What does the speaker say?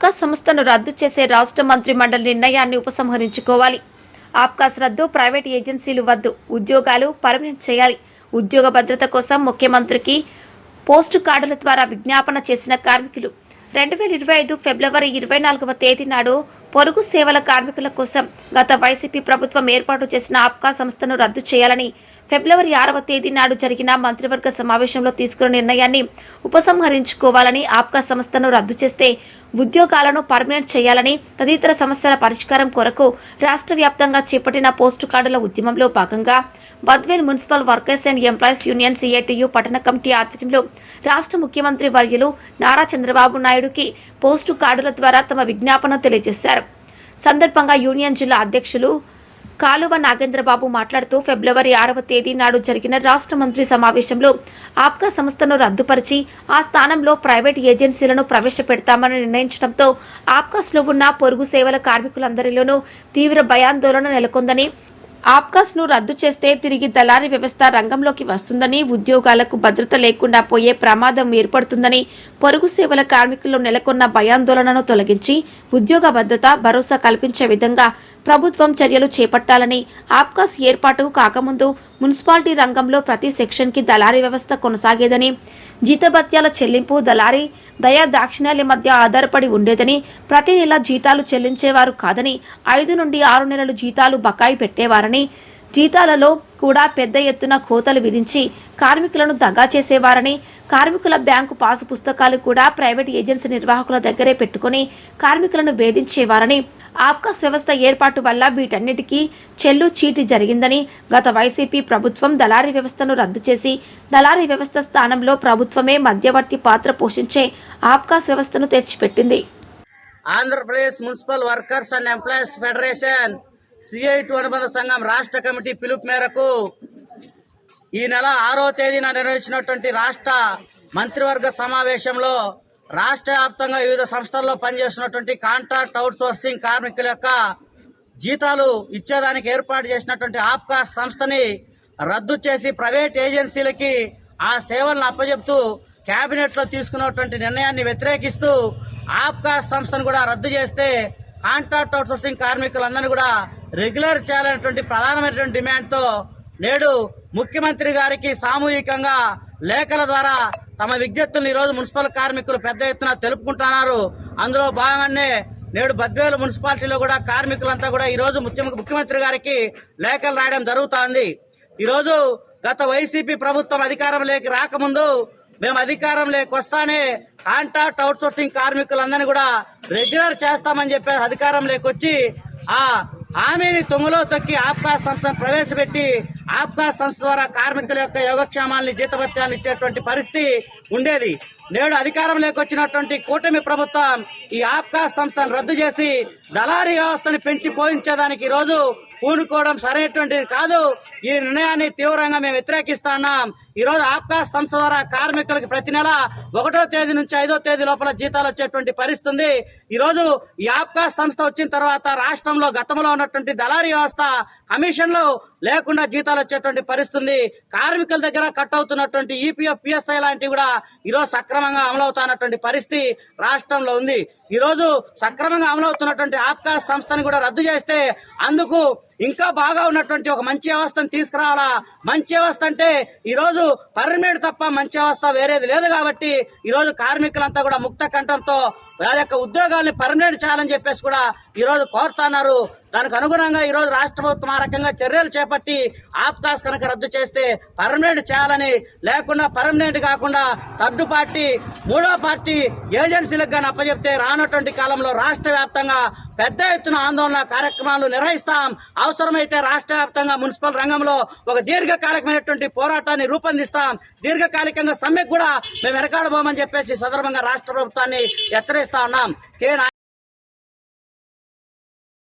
ఆప్కా సంస్థను రద్దు చేసే రాష్ట్ర మంత్రి మండలి నిర్ణయాన్ని ఉపసంహరించుకోవాలి. ఆప్కాస్ రద్దు ప్రైవేట్ ఏజెన్సీలు వద్దు. ఉద్యోగాలు పర్మనెంట్ చేయాలి. ఉద్యోగ భద్రత కోసం ముఖ్యమంత్రికి పోస్టు కార్డుల ద్వారా విజ్ఞాపన చేసిన కార్మికులు. రెండు వేల ఇరవై ఐదు ఫిబ్రవరి ఇరవై నాలుగవ తేదీ నాడు పొరుగు సేవల కార్మికుల కోసం గత వైసీపీ ప్రభుత్వం ఏర్పాటు చేసిన ఆప్కా సంస్థను రద్దు చేయాలని ఫిబ్రవరి ఆరవ తేదీ నాడు జరిగిన మంత్రివర్గ సమావేశంలో తీసుకున్న నిర్ణయాన్ని ఉపసంహరించుకోవాలని ఆప్కా సంస్థను రద్దు చేస్తే ఉద్యోగాలను పర్మనెంట్ చేయాలని తదితర సమస్యల పరిష్కారం కొరకు రాష్ట్ర వ్యాప్తంగా చేపట్టిన పోస్టు కార్డుల ఉద్యమంలో భాగంగా Badvel municipal workers and employees union CITU పట్టణ కమిటీ ఆధ్వర్యంలో రాష్ట్ర ముఖ్యమంత్రి వర్యులు నారా చంద్రబాబు నాయుడుకి పోస్టు కార్డుల ద్వారా తమ విజ్ఞాపన తెలియజేశారు. సందర్భంగా యూనియన్ జిల్లా అధ్యక్షులు కాలువ నాగేంద్రబాబు మాట్లాడుతూ ఫిబ్రవరి ఆరవ తేదీ నాడు జరిగిన రాష్ట్ర మంత్రి సమావేశంలో ఆప్కా సంస్థను రద్దుపరిచి ఆ స్థానంలో ప్రైవేట్ ఏజెన్సీలను ప్రవేశపెడతామని నిర్ణయించడంతో ఆప్కాస్లో ఉన్న పొరుగు సేవల కార్మికులందరిలోనూ తీవ్ర భయాందోళన నెలకొందని ఆప్కాస్ను రద్దు చేస్తే తిరిగి దళారీ వ్యవస్థ రంగంలోకి వస్తుందని ఉద్యోగాలకు భద్రత లేకుండా పోయే ప్రమాదం ఏర్పడుతుందని పొరుగు సేవల కార్మికుల్లో నెలకొన్న భయాందోళనను తొలగించి ఉద్యోగ భద్రత భరోసా కల్పించే విధంగా ప్రభుత్వం చర్యలు చేపట్టాలని ఆప్కాస్ ఏర్పాటు కాకముందు మున్సిపాలిటీ రంగంలో ప్రతి సెక్షన్కి దళారీ వ్యవస్థ కొనసాగేదని జీతభత్యాల చెల్లింపు దళారీ దయా దాక్షిణ్యాల మధ్య ఆధారపడి ఉండేదని ప్రతి నెల జీతాలు చెల్లించేవారు కాదని ఐదు నుండి ఆరు నెలలు జీతాలు బకాయి పెట్టేవారని జీతాలలో కూడా పెద్ద ఎత్తున కోతలు విధించి కార్మికులను దగా చేసేవారని కార్మికుల బ్యాంకు పాసు పుస్తకాలు కూడా ప్రైవేట్ ఏజెన్సీ నిర్వాహకుల దగ్గరే పెట్టుకుని కార్మికులను వేధించేవారని ఆబ్కాస్ వ్యవస్థ ఏర్పాటు వల్ల వీటన్నిటికీ చెల్లు చీటి జరిగిందని గత వైసీపీ ప్రభుత్వం దళారీ వ్యవస్థను రద్దు చేసి దళారీ వ్యవస్థ స్థానంలో ప్రభుత్వమే మధ్యవర్తి పాత్ర పోషించే ఆబ్కాస్ వ్యవస్థను తెచ్చిపెట్టింది. Andhra Pradesh municipal workers and employees federation CIT అనుబంధ సంఘం రాష్ట్ర కమిటీ పిలుపు మేరకు ఈ నెల ఆరో తేదీన నిర్వహించినటువంటి రాష్ట్ర మంత్రివర్గ సమావేశంలో రాష్ట్ర వ్యాప్తంగా వివిధ సంస్థల్లో పనిచేస్తున్నటువంటి కాంట్రాక్ట్ అవుట్ సోర్సింగ్ కార్మికుల యొక్క జీతాలు ఇచ్చేదానికి ఏర్పాటు చేసినటువంటి ఆప్కా సంస్థని రద్దు చేసి ప్రైవేట్ ఏజెన్సీలకి ఆ సేవలను అప్పజెప్తూ క్యాబినెట్లో తీసుకున్నటువంటి నిర్ణయాన్ని వ్యతిరేకిస్తూ ఆప్కా సంస్థను కూడా రద్దు చేస్తే కాంట్రాక్ట్ అవుట్ సోర్సింగ్ కార్మికులందరినీ కూడా రెగ్యులర్ చేయాలనేటువంటి ప్రధానమైనటువంటి డిమాండ్తో నేడు ముఖ్యమంత్రి గారికి సామూహికంగా లేఖల ద్వారా తమ విజ్ఞప్తులను ఈరోజు మున్సిపల్ కార్మికులు పెద్ద ఎత్తున తెలుపుకుంటున్నారు. అందులో భాగంగానే నేడు బద్వేలు మున్సిపాలిటీలో కూడా కార్మికులంతా కూడా ఈ రోజు ముఖ్య- ముఖ్యమంత్రి గారికి లేఖలు రాయడం జరుగుతోంది. ఈరోజు గత వైసీపీ ప్రభుత్వం అధికారంలోకి రాకముందు మేము అధికారంలోకి వస్తానే కాంట్రాక్ట్ అవుట్సోర్సింగ్ కార్మికులందరినీ కూడా రెగ్యులర్ చేస్తామని చెప్పి అధికారంలోకి వచ్చి ఆ హామీని తొంగలో తొక్కి ఆప్కా సంస్థను ప్రవేశపెట్టి ఆప్కా సంస్థ ద్వారా కార్మికుల యొక్క యోగక్షేమాలని జీతభత్యాలను ఇచ్చేటువంటి పరిస్థితి ఉండేది. నేడు అధికారంలోకి వచ్చినటువంటి కూటమి ప్రభుత్వం ఈ ఆప్కా సంస్థను రద్దు చేసి దళారీ వ్యవస్థను పెంచి పోయించేదానికి ఈరోజు రోజు పూనుకోవడం సరైనటువంటిది కాదు. ఈ నిర్ణయాన్ని తీవ్రంగా మేము వ్యతిరేకిస్తున్నాం ఈరోజు ఆప్కాస్ ఆప్కా సంస్థ ద్వారా కార్మికులకు ప్రతి నెల ఒకటో తేదీ నుంచి ఐదో తేదీ లోపల జీతాలు వచ్చేటువంటి పరిస్థితి ఉంది. ఈ ఈ ఆప్కా సంస్థ వచ్చిన తర్వాత రాష్ట్రంలో గతంలో ఉన్నటువంటి దళారీ వ్యవస్థ కమిషన్లు లేకుండా జీతాలు వచ్చేటువంటి పరిస్థితి కార్మికుల దగ్గర కట్ అవుతున్నటువంటి ఈపీఎఫ్ పిఎస్ఐ లాంటివి కూడా ఈరోజు సక్రమంగా అమలవుతున్నటువంటి పరిస్థితి రాష్ట్రంలో ఉంది. ఈరోజు సక్రమంగా అమలవుతున్నటువంటి ఆప్కా సంస్థని కూడా రద్దు చేస్తే అందుకు ఇంకా బాగా ఉన్నటువంటి ఒక మంచి వ్యవస్థను తీసుకురావాలా? మంచి వ్యవస్థ అంటే ఈరోజు రోజు పర్మనెంట్ తప్ప మంచి వ్యవస్థ వేరేది లేదు కాబట్టి ఈ రోజు కార్మికులంతా కూడా ముక్త కంఠంతో వారి యొక్క ఉద్యోగాల్ని పర్మనెంట్ చేయాలని చెప్పేసి కూడా ఈ రోజు కోరుతున్నారు దానికి అనుగుణంగా ఈరోజు రాష్ట్ర ప్రభుత్వం ఆ రకంగా చర్యలు చేపట్టి ఆప్కాస్ కనుక రద్దు చేస్తే పర్మనెంట్ చేయాలని లేకుండా పర్మనెంట్ కాకుండా థర్డ్ పార్టీ మూడో పార్టీ ఏజెన్సీలకు కానీ అప్పచెప్తే రానటువంటి కాలంలో రాష్ట్ర వ్యాప్తంగా పెద్ద ఎత్తున ఆందోళన కార్యక్రమాలు నిర్వహిస్తాం. అవసరమైతే రాష్ట్ర వ్యాప్తంగా మున్సిపల్ రంగంలో ఒక దీర్ఘకాలికమైనటువంటి పోరాటాన్ని రూపొందిస్తాం. దీర్ఘకాలికంగా సమ్మెకు కూడా మేము వెనకాడబోమని చెప్పేసి సదర్భంగా సందర్భంగా రాష్ట్ర ప్రభుత్వాన్ని హెచ్చరిస్తా ఉన్నాం. కే.